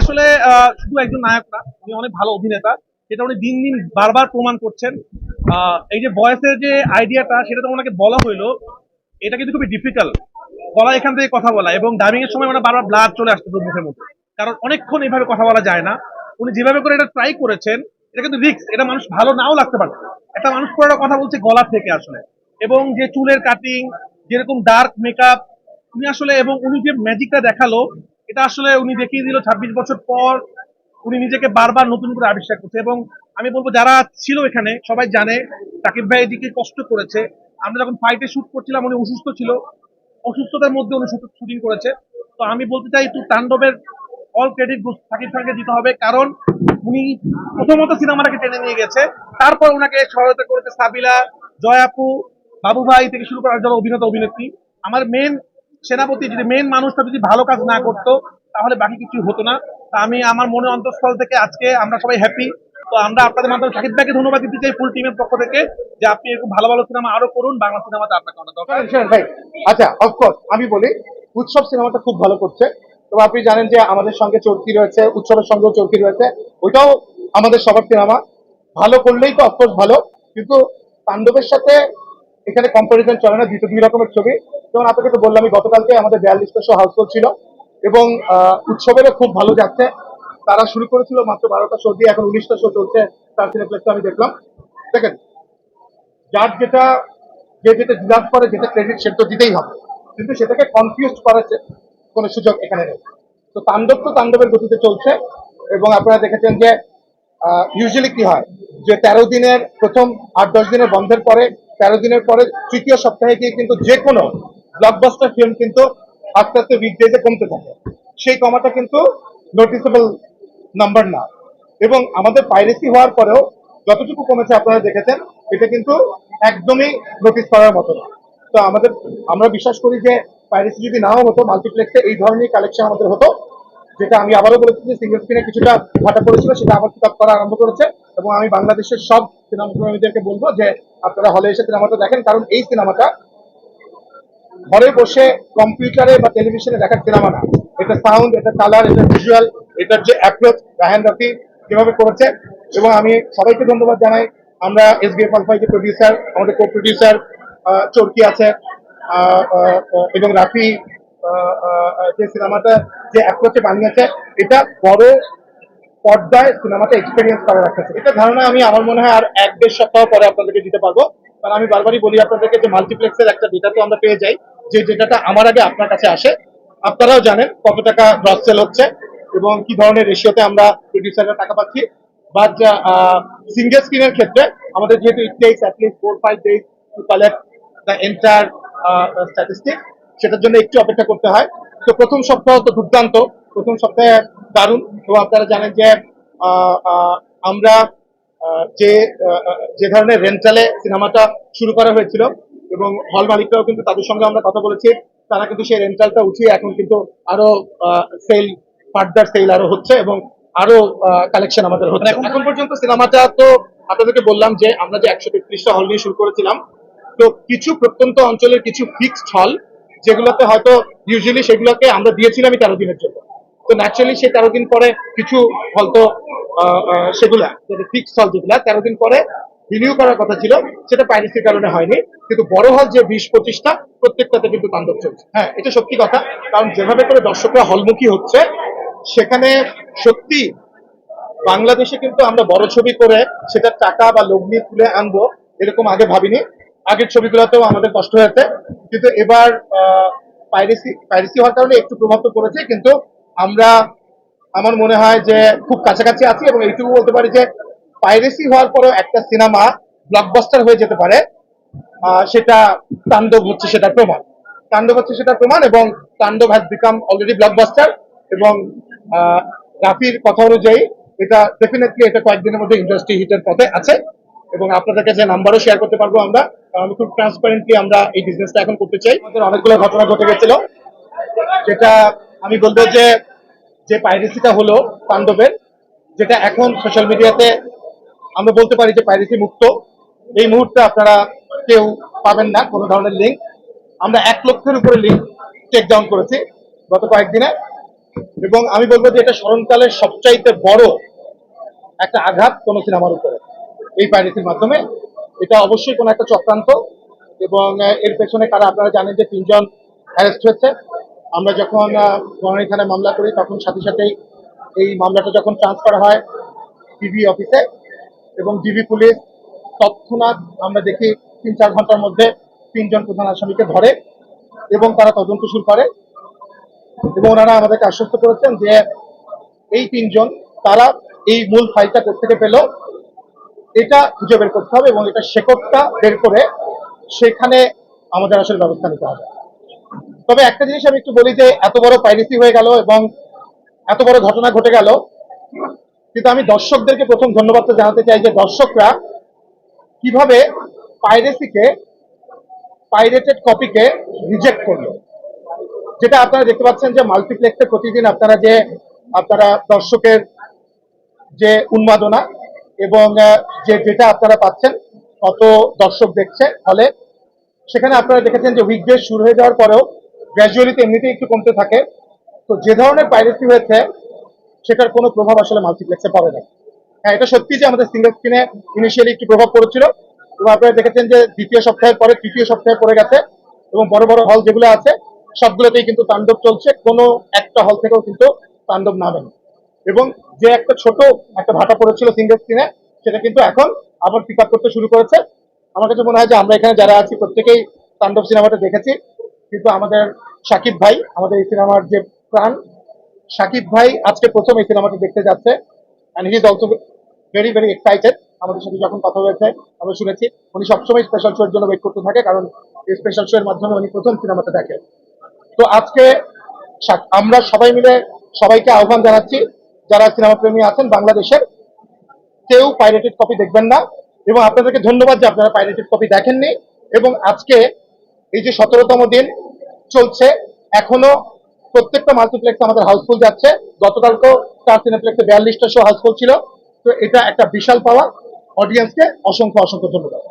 আসলে শুধু একজন নায়ক না উনি অনেক ভালো অভিনেতা। সেটা উনি দিন দিন বারবার প্রমাণ করছেন। এই যে বয়সের যে আইডিয়াটা, সেটা তো ওনাকে বলা হইল। এটা কিন্তু খুবই ডিফিকাল্ট গলা এখান থেকে কথা বলা, এবং ডাবিং এর সময় মানে বারবার ব্লাড চলে আসতো মুখের মধ্যে। কারণ অনেকক্ষণ এইভাবে কথা বলা যায় না। উনি যেভাবে করে এটা ট্রাই করেছেন, এটা কিন্তু রিক্স এটা মানুষ ভালো নাও লাগতে পারে একটা মানুষ পুরোটা কথা বলছে গলা থেকে আসলে। এবং যে চুলের কাটিং যেরকম ডার্ক মেকআপ উনি আসলে, এবং উনি যে ম্যাজিকটা দেখাল এটা আসলে উনি দেখিয়ে দিল ছাব্বিশ বছর পর উনি নিজেকে বারবার নতুন করে আবিষ্কার করছে এবং আমি বলব, যারা ছিল এখানে, সবাই জানে সাকিব ভাই এদিকে কষ্ট করেছে। আমরা যখন ফাইটে শুট করছিলাম, উনি অসুস্থ ছিল। অসুস্থতার মধ্যে উনি শুটিং করেছে। তো আমি বলতে চাই তুই তাণ্ডবের অল ক্রেডিট সাকিব খানকে দিতে হবে, কারণ উনি প্রথমত সিনেমাটাকে টেনে নিয়ে গেছে। তারপর ওনাকে সহায়তা করেছে সাবিলা, জয়াপু বাবু ভাই থেকে শুরু করার যারা অভিনেতা, অভিনেত্রী। আমার মেন সেনাপতি যদি মেন মানুষটা যদি ভালো কাজ না করতো, তাহলে বাকি কিছু হতো না। তা আমি আমার মনে অন্তঃস্থল থেকে আজকে আমরা সবাই হ্যাপি তো আমরা আপনাদের মাধ্যমে সাকিব ভাইকে ধন্যবাদ দিতে চাই ফুল টিমের পক্ষ থেকে যে আপনি এরকম ভালো ভালো সিনেমা আরও করুন, বাংলা সিনেমাতে আপনাকে অনেক দরকার। ভাই। আচ্ছা অফকোর্স আমি বলি, উৎসব সিনেমাটা খুব ভালো করছে। তো আপনি জানেন যে আমাদের সঙ্গে চরকি রয়েছে, উৎসবের সঙ্গেও চরকি রয়েছে। ওইটাও আমাদের সবার সিনেমা ভালো করলেই তো অফকোর্স ভালো। কিন্তু তাণ্ডবের সাথে এখানে কম্পারিজন চলে না দুটো দুই রকমের ছবি। যেমন আপনাকে তো বললামই, গতকালকে আমাদের বিয়াল্লিশটা শো হাউসফুল ছিল এবং উৎসবেরও খুব ভালো যাচ্ছে। তারা শুরু করেছিল মাত্র বারোটা শো দিয়ে, এখন উনিশটা শো চলছে। তার সিনেপ্লেক্সে আমি দেখলাম। দেখেন, যার যেটা, যে যেটা ডিজার্ভ করে, যেটা ক্রেডিট সেটা তো দিতেই হবে। কিন্তু সেটাকে কনফিউজ করার কোনো সুযোগ এখানে নেই। তো তাণ্ডব তো তাণ্ডবের গতিতে চলছে এবং আপনারা দেখেছেন যে ইউজুয়ালি কি হয় যে তেরো দিনের প্রথম আট দশ দিনের বন্ধের পরে, তেরো দিনের পরে তৃতীয় সপ্তাহে গিয়ে কিন্তু যে কোনো ব্লকবাস্টার ফিল্ম কিন্তু আস্তে আস্তে উইকডেজে কমতে থাকে। সেই কমাটা কিন্তু নোটিসেবল নাম্বার না। এবং আমাদের পাইরেসি হওয়ার পরেও যতটুকু কমেছে আপনারা দেখেছেন, এটা কিন্তু একদমই নোটিস করার মতো না। তো আমাদের, আমরা বিশ্বাস করি যে পাইরেসি যদি নাও হতো মাল্টিপ্লেক্সে এই ধরনের কালেকশন আমাদের হতো, যেটা আমি আবারও বলেছি যে সিঙ্গেল স্ক্রিনে কিছুটা ভাটা পড়েছিল, সেটা আবার পিক করা আরম্ভ করেছে। এবং আমি বাংলাদেশের সব সিনেমা বলব যে আপনারা হলে এসে সিনেমাটা দেখেন, কারণ এই সিনেমাটা ঘরে বসে কম্পিউটারে বা টেলিভিশনে দেখার সিনেমা না। এটা সাউন্ড এটা কালার এটা ভিজুয়াল এটার যে অ্যাপ্রোচ রাহান রাফি কীভাবে করেছে। এবং আমি সবাইকে ধন্যবাদ জানাই। আমরা এস বি এফ আলফাই যে প্রডিউসার আমাদের কো প্রডিউসার চরকি আছে এবং রাফি যে সিনেমাটা, যে অ্যাপ্রোচে বানিয়েছে, এটা বড় পর্দায় সিনেমাটা এক্সপিরিয়েন্স করার একটা এটা ধারণা আমি, আমার মনে হয় আর এক দেড় সপ্তাহ পরে আপনাদেরকে দিতে পারব। কারণ আমি বারবারই বলি আপনাদেরকে যে মাল্টিপ্লেক্সের একটা ডেটা তো আমরা পেয়ে যাই। যে ডেটাটা আমার আগে আপনার কাছে আসে, আপনারাও জানেন কত টাকা গ্রস সেল হচ্ছে এবং কি ধরনের রেশিওতে আমরা প্রডিউসাররা টাকা পাচ্ছি। বাট সিঙ্গেল স্ক্রিনের ক্ষেত্রে আমাদের যেহেতু it takes at least four five days to collect the entire statistic সেটার জন্য একটু অপেক্ষা করতে হয়। তো প্রথম সপ্তাহ তো দুর্দান্ত, প্রথম সপ্তাহে দারুণ এবং আপনারা জানেন যে আমরা যে যে ধরনের রেন্টালে সিনেমাটা শুরু করা হয়েছিল এবং হল মালিকরাও কিন্তু তাদের সঙ্গে আমরা কথা বলেছি। তারা কিন্তু সেই রেন্টালটা উঠিয়ে এখন কিন্তু আরও সেল ফার্দার সেল আরও হচ্ছে এবং আরও কালেকশন আমাদের হচ্ছে। এখন এখন পর্যন্ত সিনেমাটা তো আপনাদেরকে বললাম যে আমরা যে একশো তেত্রিশটা হল নিয়ে শুরু করেছিলাম, তো কিছু প্রত্যন্ত অঞ্চলের কিছু ফিক্সড হল, যেগুলোতে হয়তো ইউজুয়ালি সেগুলোকে আমরা দিয়েছিলামই তেরো দিনের জন্য। তো ন্যাচারালি সেই তেরো দিন পরে কিছু হল তো সেগুলা ফিক্সড হল যেগুলা, তেরো দিন পরে রিনিউ করার কথা ছিল, সেটা পাইরেসির কারণে হয়নি, কিন্তু বড় হল যে বিশ পঁচিশটা, প্রত্যেকটাতে কিন্তু তাণ্ডব চলছে। হ্যাঁ এটা সত্যি কথা, কারণ যেভাবে করে দর্শকরা হলমুখী হচ্ছে, সেখানে সত্যি বাংলাদেশে কিন্তু আমরা বড় ছবি করে সেটা টাকা বা লগ্নি তুলে আনব, এরকম আগে ভাবিনি। আগের ছবিগুলোতেও আমাদের কষ্ট হয়েছে, কিন্তু এবার পাইরেসি পাইরেসি হওয়ার কারণে একটু প্রভাব তো পড়েছে, কিন্তু আমরা, আমার মনে হয় যে খুব কাছাকাছি আছি এবং এইটুকু বলতে পারি যে পাইরেসি হওয়ার পরেও একটা সিনেমা ব্লকবাস্টার হয়ে যেতে পারে। সেটা তাণ্ডব হচ্ছে সেটা প্রমাণ। তাণ্ডব হচ্ছে সেটা প্রমাণ এবং তাণ্ডব হ্যাজ বিকাম অলরেডি ব্লকবাস্টার এবং রাফির কথা অনুযায়ী এটা ডেফিনেটলি এটা কয়েকদিনের মধ্যে ইন্ডাস্ট্রি হিটের পথে আছে এবং আপনাদের কাছে নাম্বারও শেয়ার করতে পারব আমরা কারণ খুব ট্রান্সপারেন্টলি আমরা এই বিজনেসটা এখন করতে চাই। আমাদের অনেকগুলো ঘটনা ঘটে গেছিল। যেটা আমি বলব যে যে পাইরেসিটা হলো তাণ্ডবের, যেটা এখন সোশ্যাল মিডিয়াতে আমরা বলতে পারি যে পাইরেসি মুক্ত। এই মুহূর্তে আপনারা কেউ পাবেন না, কোনো ধরনের লিঙ্ক আমরা এক লক্ষের উপরে লিঙ্ক টেক ডাউন করেছি গত কয়েকদিনে। এবং আমি বলব যে এটা স্মরণকালের সবচাইতে বড় একটা আঘাত কোনো সিনেমার উপরে। এই পাইরেসির মাধ্যমে। এটা অবশ্যই কোনো একটা চক্রান্ত। এবং এর পেছনে কারা আপনারা জানেন যে তিনজন অ্যারেস্ট হয়েছে। আমরা যখন বনানী থানায় মামলা করি, তখন সাথে সাথেই এই মামলাটা যখন ট্রান্সফার হয় টিভি অফিসে এবং ডিবি পুলিশ তৎক্ষণাৎ আমরা দেখি তিন চার ঘণ্টার মধ্যে তিনজন প্রধান আসামিকে ধরে এবং তারা তদন্ত শুরু করে এবং ওনারা আমাদেরকে আশ্বস্ত করেছেন যে এই তিনজন, তারা এই মূল ফাইলটা থেকে পেল, এটা খুঁজে বের করতে হবে এবং এটা শেকড়টা বের করে সেখানে আমাদের আসলে ব্যবস্থা নিতে হবে। তবে একটা জিনিস আমি একটু বলি যে, এত বড় পাইরেসি হয়ে গেল এবং এত বড় ঘটনা ঘটে গেল কিন্তু আমি দর্শকদেরকে প্রথম ধন্যবাদ জানাতে চাই যে দর্শকরা কীভাবে পাইরেসিকে, পাইরেটেড কপিকে রিজেক্ট করল। যেটা আপনারা দেখতে পাচ্ছেন যে মাল্টিপ্লেক্সে প্রতিদিন আপনারা যে, আপনারা দর্শকের যে উন্মাদনা এবং যে যেটা আপনারা পাচ্ছেন কত দর্শক দেখছে। ফলে সেখানে আপনারা দেখেছেন যে উইকডে শুরু হয়ে যাওয়ার পরেও গ্র্যাজুয়ালিতে এমনিতেই একটু কমতে থাকে। তো যে ধরনের পাইরেসি হয়েছে সেটার কোনো প্রভাব আসলে মাল্টিপ্লেক্সে পড়ে না। হ্যাঁ এটা সত্যি যে আমাদের সিঙ্গেল স্ক্রিনে ইনিশিয়ালি একটু প্রভাব পড়েছিল। এবং আপনারা দেখেছেন যে দ্বিতীয় সপ্তাহের পরে, তৃতীয় সপ্তাহে পড়ে গেছে। এবং বড় বড় হল যেগুলো আছে, সবগুলোতেই কিন্তু তাণ্ডব চলছে। কোনো একটা হল থেকেও কিন্তু তাণ্ডব নামেনি এবং যে একটা ছোট একটা ভাটা পড়েছিল সিঙ্গেল স্ক্রিনে সেটা কিন্তু এখন আবার পিক করতে শুরু করেছে। আমার কাছে মনে হয় যে আমরা এখানে যারা আছি, প্রত্যেকেই তাণ্ডব সিনেমাটা দেখেছি। কিন্তু আমাদের সাকিব ভাই, আমাদের এই সিনেমার যে প্রাণ সাকিব ভাই আজকে প্রথম এই সিনেমাটি দেখতে যাচ্ছে and he is also very very excited আমাদের সাথে যখন কথা হয়েছে, আমরা শুনেছি। উনি সবসময় স্পেশাল শো এর জন্য ওয়েট করতে থাকে, কারণ এই স্পেশাল শো এর মাধ্যমে উনি প্রথম সিনেমাটা দেখে তো আজকে আমরা সবাই মিলে সবাইকে আহ্বান জানাচ্ছি, যারা সিনেমা প্রেমী আছেন বাংলাদেশের, কেউ পাইরেটেড কপি দেখবেন না, এবং আপনাদেরকে ধন্যবাদ যে আপনারা পাইরেটেড কপি দেখেননি, এবং আজকে এই যে সতেরোতম দিন চলছে, এখনও প্রত্যেকটা মাল্টিপ্লেক্স আমাদের হাউসফুল যাচ্ছে। গতকালকেও স্টার সিনেপ্লেক্সে বিয়াল্লিশটা শো হাউসফুল ছিল। তো এটা একটা বিশাল পাওয়া অডিয়েন্সকে অসংখ্য অসংখ্য ধন্যবাদ।